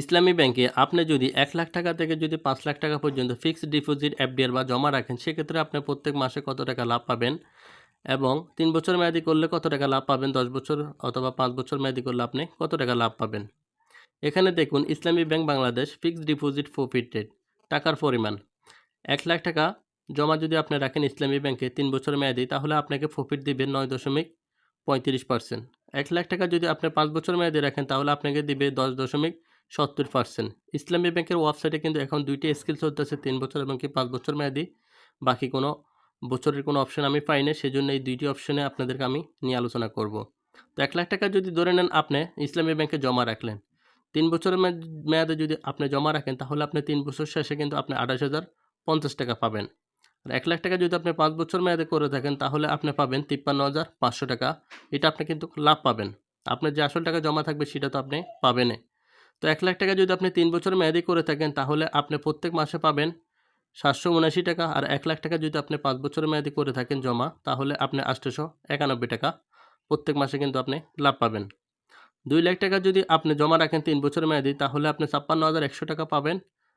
ইসলামী ব্যাংকে আপনি যদি এক লাখ টাকা থেকে যদি পাঁচ লাখ টাকা পর্যন্ত ফিক্সড ডিপোজিট, এফডিআর বা জমা রাখেন, সেক্ষেত্রে আপনি প্রত্যেক মাসে কত টাকা লাভ পাবেন? এবং তিন বছর মেয়াদি করলে কত টাকা লাভ পাবেন? দশ বছর অথবা পাঁচ বছর মেয়াদি করলে আপনি কত টাকা লাভ পাবেন? এখানে দেখুন, Islami bank Bangladesh fixed deposit profit rate টাকার পরিমাণ। এক লাখ টাকা জমা যদি আপনি রাখেন ইসলামী ব্যাংকে তিন বছর মেয়াদি, তাহলে আপনাকে প্রফিট দিবে নয় দশমিক পঁয়ত্রিশ পার্সেন্ট এক লাখ টাকা যদি আপনি পাঁচ বছর মেয়াদি রাখেন, তাহলে আপনাকে দিবে দশ দশমিক সত্তর পার্সেন্ট ইসলামী ব্যাংকের ওয়েবসাইটে কিন্তু এখন দুইটি স্কিল চলতেছে, তিন বছর এবং কি পাঁচ বছর মেয়াদি। বাকি কোনো বছরের কোনো অপশন আমি পাই না সেই জন্য এই দুইটি অপশনে আপনাদেরকে আমি নিয়ে আলোচনা করব। তো এক লাখ টাকা যদি ধরে নেন আপনি ইসলামী ব্যাংকে জমা রাখলেন, তিন বছরের মেয়াদ- যদি আপনি জমা রাখেন, তাহলে আপনি তিন বছর শেষে কিন্তু আপনি আঠাশ হাজার পঞ্চাশ টাকা পাবেন। আর এক লাখ টাকা যদি আপনি পাঁচ বছর মেয়াদে করে থাকেন, তাহলে আপনি পাবেন তিপ্পান্ন হাজার পাঁচশো টাকা। এটা আপনি কিন্তু লাভ পাবেন। আপনার যে আসল টাকা জমা থাকবে, সেটা তো আপনি পাবেনই। তো এক লাখ টাকা যদি আপনি তিন বছর মেয়াদি করে থাকেন, তাহলে আপনি প্রত্যেক মাসে পাবেন সাতশো উনাশি টাকা আর এক লাখ টাকা যদি আপনি পাঁচ বছর মেয়াদি করে থাকেন জমা, তাহলে আপনি আটশোশো একানব্বই টাকা প্রত্যেক মাসে কিন্তু আপনি লাভ পাবেন। দুই লাখ টাকা যদি আপনি জমা রাখেন তিন বছর মেয়াদি, তাহলে আপনি ছাপ্পান্ন হাজার একশো টাকা পাবেন।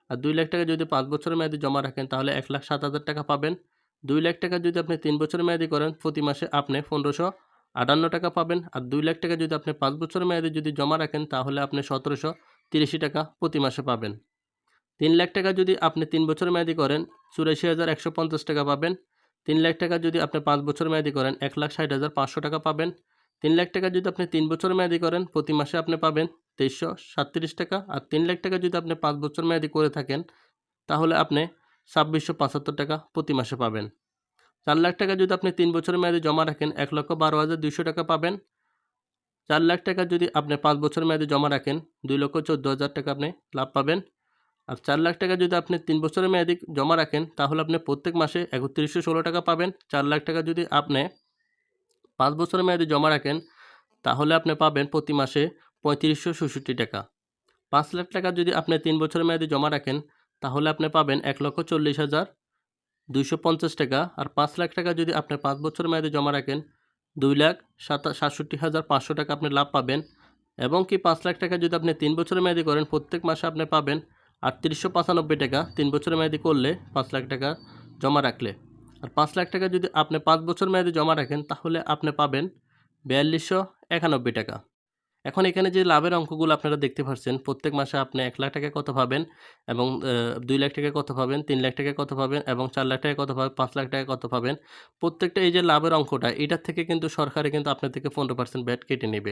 আর দুই লাখ টাকা যদি পাঁচ বছর মেয়াদি জমা রাখেন, তাহলে এক লাখ সাত হাজার টাকা পাবেন। দুই লাখ টাকা যদি আপনি তিন বছর মেয়াদি করেন, প্রতি মাসে আপনি পনেরোশো আটান্ন টাকা পাবেন আর দুই লাখ টাকা যদি আপনি পাঁচ বছর মেয়াদি যদি জমা রাখেন, তাহলে আপনি সতেরোশো তিরিশি টাকা প্রতি মাসে পাবেন। তিন লাখ টাকা যদি আপনি তিন বছর মেয়াদি করেন, চুরাশি হাজার একশো পঞ্চাশ টাকা পাবেন। তিন লাখ টাকা যদি আপনি পাঁচ বছর মেয়াদি করেন, এক লাখ ষাট হাজার পাঁচশো টাকা পাবেন। তিন লাখ টাকা যদি আপনি তিন বছর মেয়াদি করেন, প্রতি মাসে আপনি পাবেন তেইশশো সাতত্রিশ টাকা। আর তিন লাখ টাকা যদি আপনি পাঁচ বছর মেয়াদি করে থাকেন, তাহলে আপনি ছাব্বিশশো পঁচাত্তর টাকা প্রতি মাসে পাবেন। চার লাখ টাকা যদি আপনি তিন বছরের মেয়াদে জমা রাখেন, এক লক্ষ বারো হাজার দুইশো টাকা পাবেন। চার লাখ টাকা যদি আপনি পাঁচ বছর মেয়াদে জমা রাখেন, দুই লক্ষ চোদ্দ হাজার টাকা আপনি লাভ পাবেন। আর চার লাখ টাকা যদি আপনি তিন বছরের মেয়াদি জমা রাখেন, তাহলে আপনি প্রত্যেক মাসে একত্রিশশো ষোলো টাকা পাবেন। চার লাখ টাকা যদি আপনি পাঁচ বছরের মেয়াদি জমা রাখেন, তাহলে আপনি পাবেন প্রতি মাসে পঁয়ত্রিশশো ষষট্টি টাকা। পাঁচ লাখ টাকা যদি আপনি তিন বছরের মেয়াদি জমা রাখেন, তাহলে আপনি পাবেন এক লক্ষ চল্লিশ হাজার দুইশো পঞ্চাশ টাকা আর পাঁচ লাখ টাকা যদি আপনি পাঁচ বছর মেয়াদে জমা রাখেন, দুই লাখ সাতা সাতষট্টি হাজার পাঁচশো টাকা আপনি লাভ পাবেন এবং কি পাঁচ লাখ টাকা যদি আপনি তিন বছরের মেয়াদি করেন, প্রত্যেক মাসে আপনি পাবেন আটত্রিশশো পঁচানব্বই টাকা তিন বছরের মেয়াদি করলে পাঁচ লাখ টাকা জমা রাখলে। আর পাঁচ লাখ টাকা যদি আপনি পাঁচ বছর মেয়াদে জমা রাখেন, তাহলে আপনি পাবেন বিয়াল্লিশশো একানব্বই টাকা। এখন এখানে যে লাভের অঙ্কগুলো আপনারা দেখতে পাচ্ছেন প্রত্যেক মাসে আপনি এক লাখ টাকা কত পাবেন এবং দুই লাখ টাকা কত পাবেন, তিন লাখ টাকা কত পাবেন এবং চার লাখ টাকা কত পাবেন, পাঁচ লাখ টাকা কত পাবেন, প্রত্যেকটা এই যে লাভের অঙ্কটা, এটার থেকে কিন্তু সরকারে কিন্তু আপনার থেকে পনেরো পার্সেন্ট ব্যাট কেটে নেবে।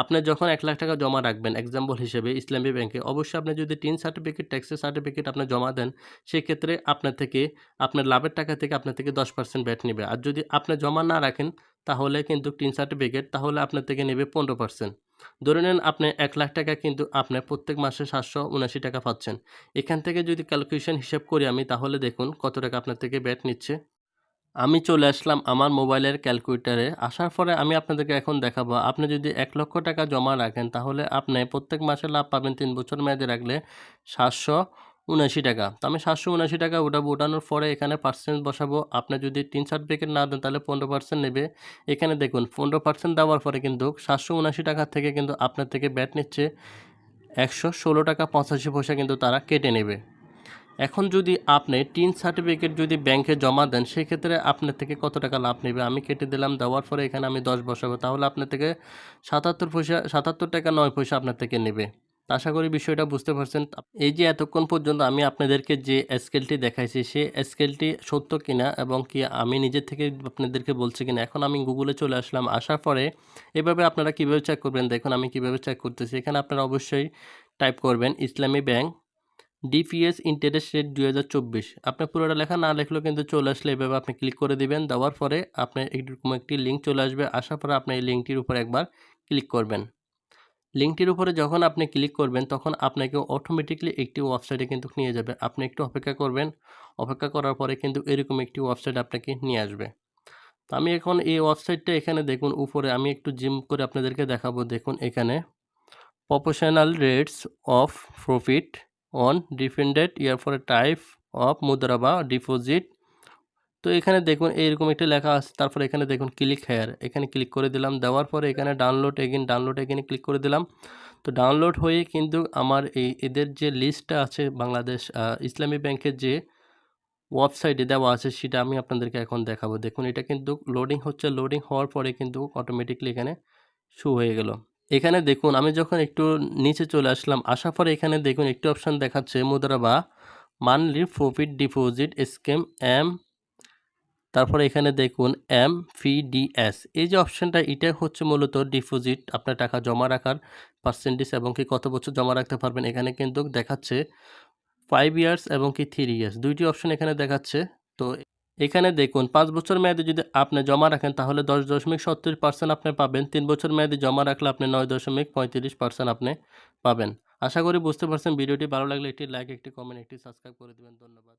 আপনি যখন এক লাখ টাকা জমা রাখবেন এক্সাম্পল হিসেবে ইসলামী ব্যাংকে, অবশ্যই আপনি যদি টিন সার্টিফিকেট ট্যাক্সের সার্টিফিকেট আপনি জমা দেন, সেক্ষেত্রে আপনার থেকে, আপনার লাভের টাকা থেকে আপনার থেকে দশ পার্সেন্ট ব্যাট নেবে। আর যদি আপনি জমা না রাখেন, তাহলে কিন্তু টিন সার্টিফিকেট তাহলে আপনার থেকে নেবে পনেরো পার্সেন্ট ধরে নেন আপনি এক লাখ টাকা কিন্তু আপনি প্রত্যেক মাসে সাতশো উনাশি টাকা পাচ্ছেন। এখান থেকে যদি ক্যালকুলেশন হিসেব করি আমি, তাহলে দেখুন কত টাকা আপনার থেকে ব্যাট নিচ্ছে। আমি চলে আসলাম আমার মোবাইলের ক্যালকুলেটারে আসার পরে আমি আপনাদেরকে এখন দেখাবো, আপনি যদি এক লক্ষ টাকা জমা রাখেন, তাহলে আপনি প্রত্যেক মাসে লাভ পাবেন তিন বছর মেয়াদে রাখলে সাতশো উনাশি টাকা। তো আমি সাতশো উনাশি টাকা উঠাবো। উঠানোর পরে এখানে পার্সেন্ট বসাবো। আপনি যদি তিন সার্টিফিকেট না দেন, তাহলে পনেরো পার্সেন্ট নেবে। এখানে দেখুন, পনেরো পার্সেন্ট দেওয়ার পরে কিন্তু সাতশো উনাশি টাকা থেকে কিন্তু আপনার থেকে ব্যাট নিচ্ছে। একশো ষোলো টাকা পঁচাশি পয়সা কিন্তু তারা কেটে নেবে। এখন যদি আপনি টিন সার্টিফিকেট যদি ব্যাংকে জমা দেন, সেক্ষেত্রে আপনার থেকে কত টাকা লাভ নেবে? আমি কেটে দিলাম, দেওয়ার পরে এখানে আমি দশ বসাবো। তাহলে আপনার থেকে সাতাত্তর পয়সা, সাতাত্তর টাকা নয় পয়সা আপনার থেকে নেবে। আশা করি বিষয়টা বুঝতে পারছেন। এই যে এতক্ষণ পর্যন্ত আমি আপনাদেরকে যে স্কেলটি দেখাইছি সেই স্কেলটি সত্য কিনা এবং কি আমি নিজের থেকে আপনাদেরকে বলছি কিনা, এখন আমি গুগলে চলে আসলাম। আসার পরে এভাবে আপনারা কীভাবে চেক করবেন? দেখুন, আমি কীভাবে চেক করতেছি। এখানে আপনারা অবশ্যই টাইপ করবেন ইসলামী ব্যাংক ডিপিএস ইন্টারেস্ট রেট দু হাজার চব্বিশ। আপনার পুরোটা লেখা না লেখলেও কিন্তু চলে আসলে এভাবে আপনি ক্লিক করে দিবেন। দেওয়ার পরে আপনার এরকম একটি লিঙ্ক চলে আসবে। আসার পরে আপনি এই লিঙ্কটির উপর একবার ক্লিক করবেন। লিঙ্কটির উপরে যখন আপনি ক্লিক করবেন, তখন আপনাকে অটোমেটিকলি একটি ওয়েবসাইটে কিন্তু নিয়ে যাবে। আপনি একটু অপেক্ষা করবেন। অপেক্ষা করার পরে কিন্তু এরকম একটি ওয়েবসাইট আপনাকে নিয়ে আসবে। তো আমি এখন এই ওয়েবসাইটটা এখানে দেখুন, উপরে আমি একটু জিম করে আপনাদেরকে দেখাবো। দেখুন এখানে proportional rates of profit on different year for type of মুদ্রা বা ডিপোজিট তো এখানে দেখুন এইরকম একটা লেখা আছে, তারপরে এখানে দেখুন ক্লিক হেয়ার এখানে ক্লিক করে দিলাম, দেওয়ার পরে এখানে ডাউনলোড এগিন ডাউনলোড এগিনে ক্লিক করে দিলাম। তো ডাউনলোড হয়ে কিন্তু আমার এই এদের যে লিস্টটা আছে বাংলাদেশ ইসলামী ব্যাংকের যে ওয়েবসাইটে দেওয়া আছে, সেটা আমি আপনাদেরকে এখন দেখাবো। দেখুন এটা কিন্তু লোডিং হচ্ছে লোডিং হওয়ার পরে কিন্তু অটোমেটিকলি এখানে শু হয়ে গেল। এখানে দেখুন আমি যখন একটু নিচে চলে আসলাম, আসার পরে এখানে দেখুন একটি অপশন দেখাচ্ছে, মুদ্রা বা monthly profit deposit scheme M তারপরে এখানে দেখুন এম এস এই যে অপশনটা এটা হচ্ছে মূলত ডিপোজিট আপনার টাকা জমা রাখার পার্সেন্টেজ এবং কি কত বছর জমা রাখতে পারবেন। এখানে কিন্তু দেখাচ্ছে ফাইভ ইয়ার্স এবং কি থ্রি ইয়ার্স দুইটি অপশন এখানে দেখাচ্ছে। তো এখানে দেখুন, পাঁচ বছর মেয়াদে যদি আপনি জমা রাখেন, তাহলে দশ দশমিক সত্তর পার্সেন্ট আপনি পাবেন। তিন বছর মেয়াদে জমা রাখলে আপনি নয় দশমিক পঁয়ত্রিশ পার্সেন্ট আপনি পাবেন। আশা করি বুঝতে পারছেন। ভিডিওটি ভালো লাগলে একটি লাইক একটি কমেন্ট একটি সাবস্ক্রাইব করে দেবেন। ধন্যবাদ।